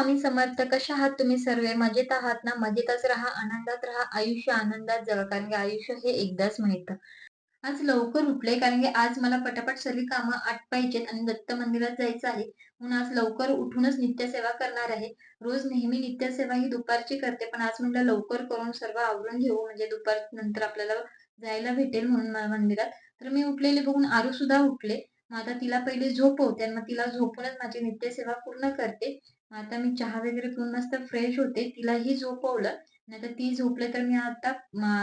स्वामी समर्थ कशा आहात तुम्ही सर्व? मजेत आहात ना? मजेतच राहा आनंदात राहा आयुष्य आनंदात जगा. कारण की आयुष्य हे एकदाच मिळतं. आज लवकर उठले कारण की आज मला पटापट सर्व कामं आटपायचेत आणि दत्त मंदिरात जायचं आहे. म्हणून आज लवकर उठूनच नित्यसेवा करणार आहे. रोज नेहमी नित्यसेवा ही दुपारची करते पण आज म्हटलं लवकर करून सर्व आवरून घेऊ. म्हणजे दुपार नंतर आपल्याला जायला भेटेल म्हणून मंदिरात. तर मी उठलेले बघून आरू सुद्धा उठले. मग आता तिला पहिले झोपवते आणि मग तिला झोपूनच माझी नित्यसेवा पूर्ण करते. आता मी चहा वगैरे पिऊन मस्त फ्रेश होते तिलाही झोपवलं. नाही तर ती झोपले तर मी आता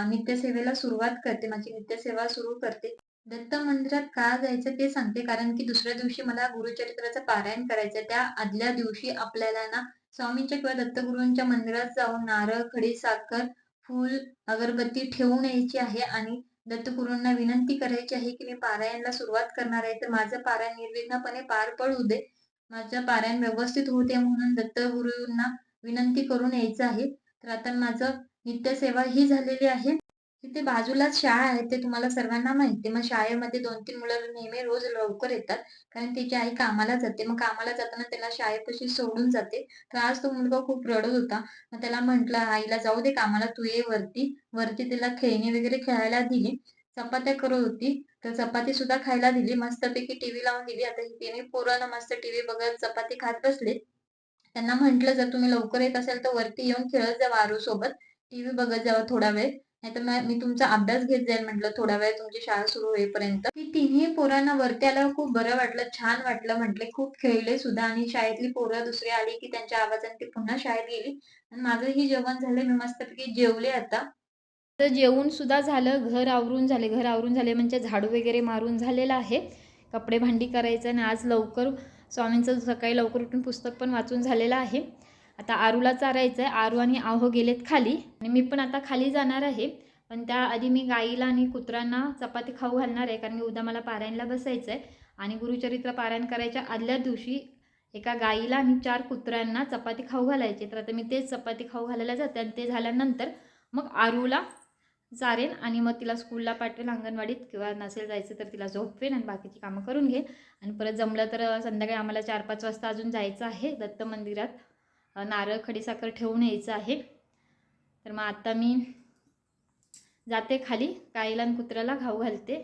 नित्यसेवेला सुरुवात करते. माझी नित्यसेवा सुरू करते. दत्त मंदिरात का जायचं ते सांगते. कारण की दुसऱ्या दिवशी मला गुरुचरित्राचं पारायण करायचं त्या आदल्या दिवशी आपल्याला ना स्वामींच्या किंवा दत्तगुरूंच्या मंदिरात जाऊन नारळ खडी साखर फूल अगरबत्ती ठेवून यायची आहे. आणि दत्तगुरूंना विनंती करायची आहे की मी पारायणला सुरुवात करणार आहे. तर माझं पारायण निर्विघ्नपणे पार पडू दे. माझं पारायण व्यवस्थित होते म्हणून दत्तगुरूंना विनंती करून यायचं आहे. तर आता माझं नित्यसेवा ही झालेली आहे. तिथे बाजूलाच शाळा आहे ते तुम्हाला सर्वांना माहिती मग शाळेमध्ये दोन तीन मुलं नेहमी रोज लवकर येतात कारण तिची आई कामाला जाते. मग कामाला जाताना त्याला शाळेपाशी सोडून जाते. तर आज तो मुलगा खूप रडत होता. मग त्याला म्हंटल आईला जाऊ दे कामाला तू ये वरती. वरती त्याला खेळणी वगैरे खेळायला दिली. चपात्या करत होती. तर चपाती सुद्धा खायला दिली. मस्तपैकी टीव्ही लावून दिली. आता ही तिने पोरांना मस्त टीव्ही बघत चपाती खात बसले. त्यांना म्हंटल जर तुम्ही लवकर येत असेल तर वरती येऊन खेळत जावा आरू सोबत. टीव्ही बघत जावा थोडा वेळ. नाहीतर तर मी तुमचा अभ्यास घेत जाईल म्हटलं थोडा वेळ. तुमची शाळा सुरू होईपर्यंत. ती तिन्ही पोरांना वरती आल्यावर खूप बरं वाटलं छान वाटलं. म्हटले खूप खेळले सुद्धा आणि शाळेतली पोरं दुसरी आली की त्यांच्या आवाजाने ती पुन्हा शाळेत गेली. आणि माझं ही जेवण झालं. मी मस्तपैकी जेवले आता. तर जेवणसुद्धा झालं घर आवरून झाले. घर आवरून झाले म्हणजे झाडू वगैरे मारून झालेलं आहे. कपडे भांडी करायचं आणि आज लवकर स्वामींचं सकाळी लवकर उठून पुस्तक पण वाचून झालेलं आहे. आता आरूला चारायचं आहे. आरू आणि आहो गेलेत खाली. आणि मी पण आता खाली जाणार आहे. पण त्याआधी मी गाईला आणि कुत्र्यांना चपाती खाऊ घालणार आहे. कारण की उद्या मला पारायणला बसायचं आहे. आणि गुरुचरित्र पारायण करायच्या आदल्या दिवशी एका गाईला आणि चार कुत्र्यांना चपाती खाऊ घालायची तर आता मी तेच चपाती खाऊ घालायला जाते आणि ते झाल्यानंतर मग आरूला जारेन आणि मग तिला स्कूलला पाठवेल अंगणवाडीत. किंवा नसेल जायचं तर तिला झोपवेन आणि बाकीची कामं करून घे आणि परत जमलं तर संध्याकाळी आम्हाला चार पाच वाजता अजून जायचं आहे दत्त मंदिरात. नारळ खडीसाखर ठेवून यायचं आहे. तर मग आत्ता मी जाते खाली गाईला आणि कुत्र्याला खाऊ घालते.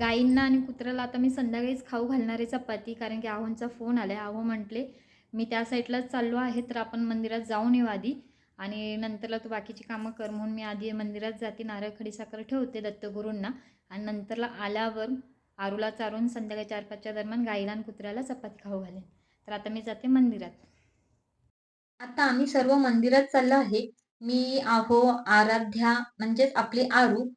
गाईंना आणि कुत्र्याला आता मी संध्याकाळीच खाऊ घालणारे चपाती कारण की आहोंचा फोन आला आहे आहो म्हटले मी त्या साईडलाच चाललो आहे तर आपण मंदिरात जाऊन येऊ आधी. आणि नंतरला तू बाकीची कामं कर म्हणून मी आधी मंदिरात जाते नारळ खडीसाखर ठेवते दत्तगुरूंना. आणि नंतरला आल्यावर आरूला चारून संध्याकाळी चार पाचच्या दरम्यान गाईला आणि कुत्र्याला चपाती खाऊ घालेन. तर आता मी जाते मंदिरात. आता आम्ही सर्व मंदिरात चाललो आहे. मी आहो आराध्या म्हणजेच आपली आरू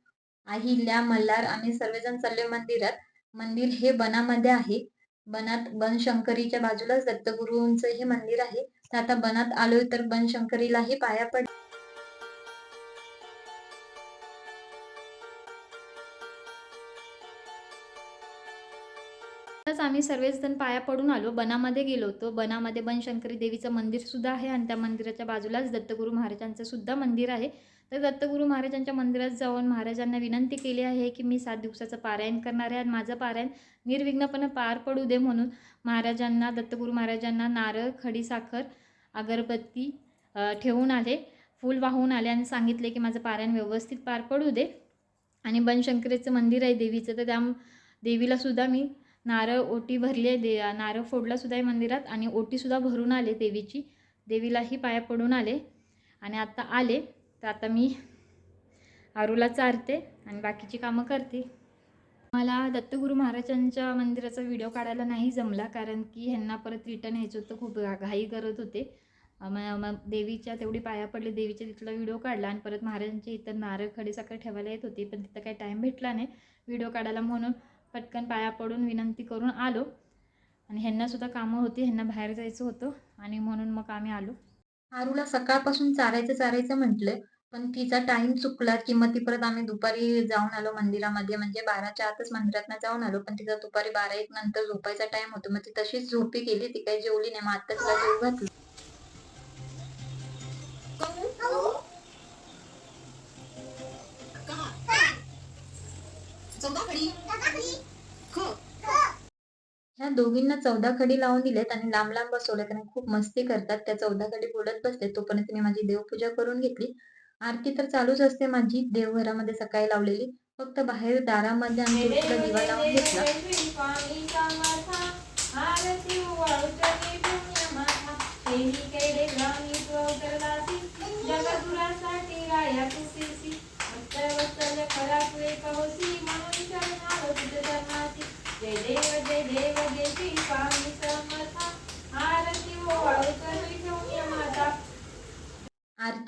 अहिल्या मल्हार आम्ही सर्वजण चाललोय मंदिरात. मंदिर हे बनामध्ये आहे. बनात बनशंकरीच्या बाजूलाच दत्तगुरूंचं हे मंदिर आहे. तर आता बनात आलोय तर बनशंकरीलाही पाया पड आम्ही सर्वच जण पाया पडून आलो. बनामध्ये गेलो होतो. बनामध्ये बनशंकरी देवीचं मंदिर सुद्धा आहे आणि त्या मंदिराच्या बाजूलाच दत्तगुरू महाराजांचं सुद्धा मंदिर आहे. तर दत्तगुरू महाराजांच्या मंदिरात जाऊन महाराजांना विनंती केली आहे की मी सात दिवसाचं पारायण करणार आहे आणि माझं पारायण निर्विघ्नपणे पार पडू दे म्हणून महाराजांना दत्तगुरू महाराजांना नारळ खडीसाखर अगरबत्ती ठेवून आले फूल वाहून आले आणि सांगितले की माझं पारायण व्यवस्थित पार पडू दे. आणि बनशंकरेचं मंदिर आहे देवीचं तर त्या देवीला सुद्धा मी नारळ ओटी भरली आहे दे नारळ फोडला सुद्धा आहे मंदिरात आणि ओटीसुद्धा भरून आले देवीची. देवीलाही पाया पडून आले आणि आत्ता आले. तर आता मी आरूला चारते आणि बाकीची कामं करते. मला दत्तगुरू महाराजांच्या मंदिराचा व्हिडिओ काढायला नाही जमला कारण की ह्यांना परत रिटर्न यायचं होतं खूप घा- घाई करत होते. मग मग देवीच्या तेवढी पाया पडली देवीच्या तिथला व्हिडिओ काढला आणि परत महाराजांच्या इथं नारळ खडीसाखर ठेवायला येत होती पण तिथं काही टाईम भेटला नाही. व्हिडिओ काढायला म्हणून पटकन पाया पडून विनंती करून आलो. आणि ह्यांनासुद्धा कामं होती ह्यांना बाहेर जायचं होतं आणि म्हणून मग आम्ही आलो. आरूला सकाळपासून चारायचं चारायचं म्हटलं पण तिचा टाइम चुकला की मग ती परत आम्ही दुपारी जाऊन आलो मंदिरामध्ये. म्हणजे बाराच्या आतच मंदिरात जाऊन आलो पण तिचा दुपारी बारा एक नंतर झोपायचा टाइम होतो. मग ती तशीच झोपी गेली ती काही जेवली नाही मग आता तिला जेव घातलं. चौदा खडी दोघींना चौदा खडी लावून दिलेत आणि लांब लांब बसवले आणि खूप मस्ती करतात. त्या चौदा खडी बोलत बसले तोपर्यंत मी माझी देवपूजा करून घेतली. आरती तर चालूच असते माझी. देवघरामध्ये सकाळी लावलेली. फक्त बाहेर दारामध्ये तुळशीला दिवा लावून घेतला. जय देव जय देव जय श्री स्वामी समर्था. आरती माता.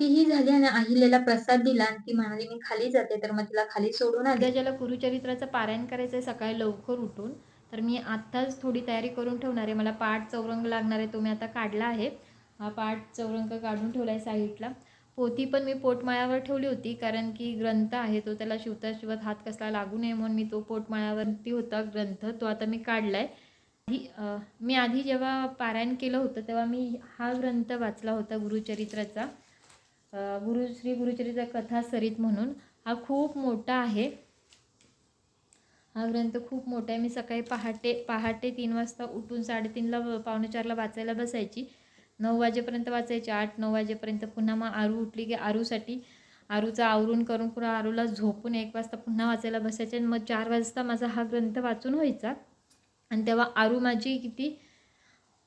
ही झाली आणि अहिल्याला प्रसाद दिला आणि ती म्हणाली मी खाली जाते. तर मग तिला खाली सोडून आले. उद्या ज्याला गुरुचरित्राचं पारायण करायचं आहे सकाळी लवकर उठून तर मी आत्ताच थोडी तयारी करून ठेवणार आहे. मला पाठ चौरंग लागणार आहे तो मी आता काढला आहे. हा पाठ चौरंग काढून ठेवला आहे साईडला. पोथी पण मी पोटमाळ्यावर ठेवली होती कारण की ग्रंथ आहे तो त्याला शिवता शिवत हात कसला लागू नये म्हणून मी तो पोटमाळ्यावरती होता ग्रंथ तो आता मी काढला आहे आधी मी आधी जेव्हा पारायण केलं होतं तेव्हा मी हा ग्रंथ वाचला होता गुरुचरित्राचा गुरु श्री गुरुचरित्र कथा सरित म्हणून. हा खूप मोठा आहे. हा ग्रंथ खूप मोठा आहे. मी सकाळी पहाटे पहाटे तीन वाजता उठून साडेतीनला पावणेचारला पावणे चारला वाचायला बसायची. नऊ वाजेपर्यंत वाचायची आठ नऊ वाजेपर्यंत पुन्हा मग आरू उठली की आरूसाठी आरूचा आवरून करून पुन्हा आरूला झोपून एक वाजता पुन्हा वाचायला बसायचे आणि मग चार वाजता माझा हा ग्रंथ वाचून व्हायचा. आणि तेव्हा आरू माझी किती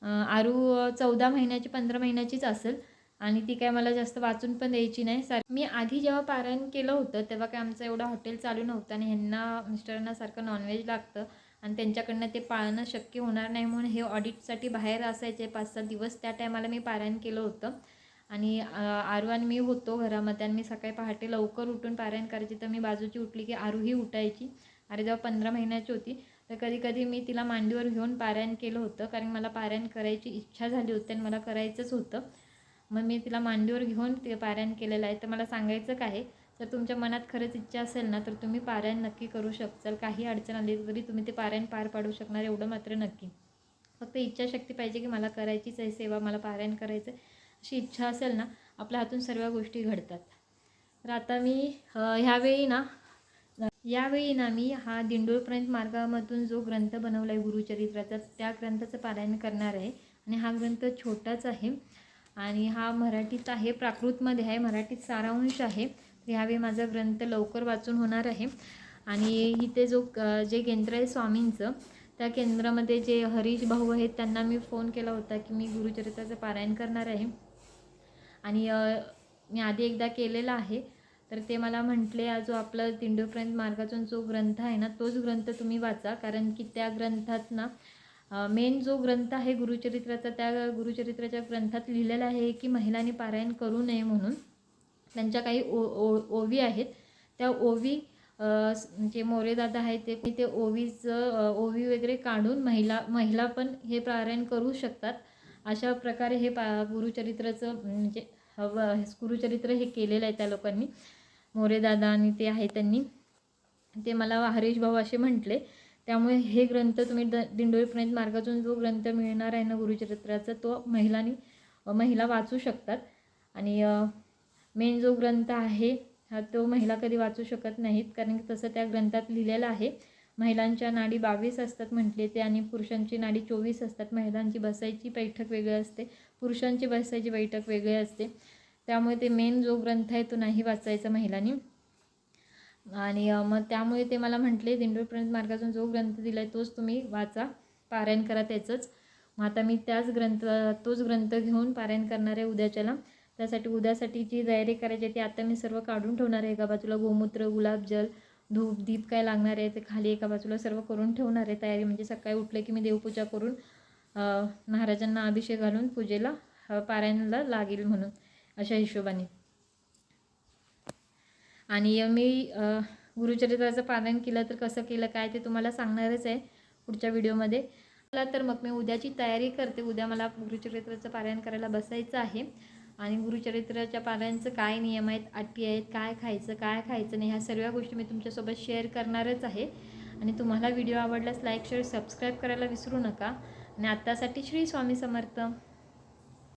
आरू चौदा महिन्याची पंधरा महिन्याचीच असेल आणि ती काय मला जास्त वाचून पण द्यायची नाही. सार मी आधी जेव्हा पारायण केलं होतं तेव्हा काय आमचं एवढं हॉटेल चालू नव्हतं आणि ह्यांना मिस्टरांना सारखं नॉनव्हेज लागतं. आणि त्यांच्याकडनं ते पाळणं शक्य होणार नाही म्हणून हे ऑडिटसाठी बाहेर असायचे. पाच सात दिवस त्या टायमाला मी पारायण केलं होतं. आणि अं, आरू आणि मी होतो घरामध्ये आणि मी सकाळी पहाटे लवकर उठून पारायण करायची. तर मी बाजूची उठली की आरूही उठायची. अरे जेव्हा पंधरा महिन्याची होती तर कधी कधी मी तिला मांडीवर घेऊन पारायण केलं होतं. कारण मला पारायण करायची इच्छा झाली होती आणि मला करायचंच होतं. मग मी तिला मांडीवर घेऊन ते पारायण केलेलं आहे. तर मला सांगायचं काय जर तुमच्या मनात खरंच इच्छा असेल ना तर तुम्ही पारायण नक्की करू शकचाल. काही अडचण आली तरी तुम्ही ते पारायण पार पाडू शकणार एवढं मात्र नक्की. फक्त इच्छाशक्ती पाहिजे की मला करायचीच आहे सेवा मला पारायण करायचं आहे अशी इच्छा असेल ना आपल्या हातून सर्व गोष्टी घडतात. तर आता मी ह्यावेळी ना यावेळी ना मी हा दिंडोरपर्यंत मार्गामधून जो ग्रंथ बनवला आहे गुरुचरित्राचा त्या ग्रंथाचं पारायण करणार आहे. आणि हा ग्रंथ छोटाच आहे. आणि हा मराठीत आहे प्राकृतमध्ये आहे मराठीत सारांश आहे. ह्यावेळी माझा ग्रंथ लवकर वाचून होणार आहे. आणि इथे जो जे केंद्र आहे स्वामींचं त्या केंद्रामध्ये जे हरीश भाऊ आहेत त्यांना मी फोन केला होता की मी गुरुचरित्राचं पारायण करणार आहे. आणि मी आधी एकदा केलेला आहे. तर ते मला म्हटले जो आपला दिंडोपर्यंत मार्गातून जो ग्रंथ आहे ना तोच ग्रंथ तुम्ही वाचा. कारण की त्या ग्रंथात ना मेन जो ग्रंथ आहे गुरुचरित्राचा त्या गुरुचरित्राच्या ग्रंथात लिहिलेलं आहे की महिलांनी पारायण करू नये म्हणून. त्यांच्या काही ओ ओ ओवी आहेत. त्या ओवी जे म्हणजे मोरेदादा आहेत ते ते ओवीचं ओवी वगैरे काढून महिला महिला पण हे पारायण करू शकतात. अशा प्रकारे हे पा गुरुचरित्राचं म्हणजे हवं गुरुचरित्र हे केलेलं आहे त्या लोकांनी. मोरेदादा आणि ते आहे त्यांनी. ते मला हरीश भाऊ असे म्हटले. त्यामुळे हे ग्रंथ तुम्ही द दिंडोरीपर्यंत मार्गातून जो ग्रंथ मिळणार आहे ना गुरुचरित्राचा तो महिलांनी महिला वाचू शकतात. आणि मेन जो ग्रंथ आहे हा तो महिला कधी वाचू शकत नाहीत कारण की तसं त्या ग्रंथात लिहिलेलं आहे. महिलांच्या नाडी बावीस असतात म्हटले ते आणि पुरुषांची नाडी चोवीस असतात. महिलांची बसायची बैठक वेगळी असते. पुरुषांची बसायची बैठक वेगळी असते. त्यामुळे ते मेन जो ग्रंथ आहे तो नाही वाचायचा महिलांनी. आणि मग त्यामुळे ते मला म्हटले दिंडोरपर्यंत मार्गातून जो ग्रंथ दिला आहे तोच तुम्ही वाचा. पारायण करा त्याचंच. मग आता मी त्याच ग्रंथ तोच ग्रंथ घेऊन पारायण करणार आहे उद्याच्याला. त्यासाठी उद्यासाठी जी तयारी करायची आहे ती आता मी सर्व काढून ठेवणार आहे. एका बाजूला गोमूत्र गुलाबजल धूप दीप काय लागणार आहे ते खाली एका बाजूला सर्व करून ठेवणार आहे तयारी. म्हणजे सकाळी उठले की मी देवपूजा करून महाराजांना अभिषेक घालून पूजेला पारायणाला लागेल म्हणून अशा हिशोबाने. आणि मी गुरुचरित्राचं पारायण केलं तर कसं केलं काय ते तुम्हाला सांगणारच आहे पुढच्या व्हिडिओमध्ये. तर मग मी उद्याची तयारी करते. उद्या मला गुरुचरित्राचं पारायण करायला बसायचं आहे. आणि गुरुचरित्राच्या पारायणचं काय नियम आहेत अटी आहेत काय खायचं काय खायचं नाही ह्या सर्व गोष्टी मी तुमच्यासोबत शेअर करणारच आहे. आणि तुम्हाला व्हिडिओ आवडल्यास लाईक शेअर सबस्क्राईब करायला विसरू नका. आणि आत्तासाठी श्री स्वामी समर्थ.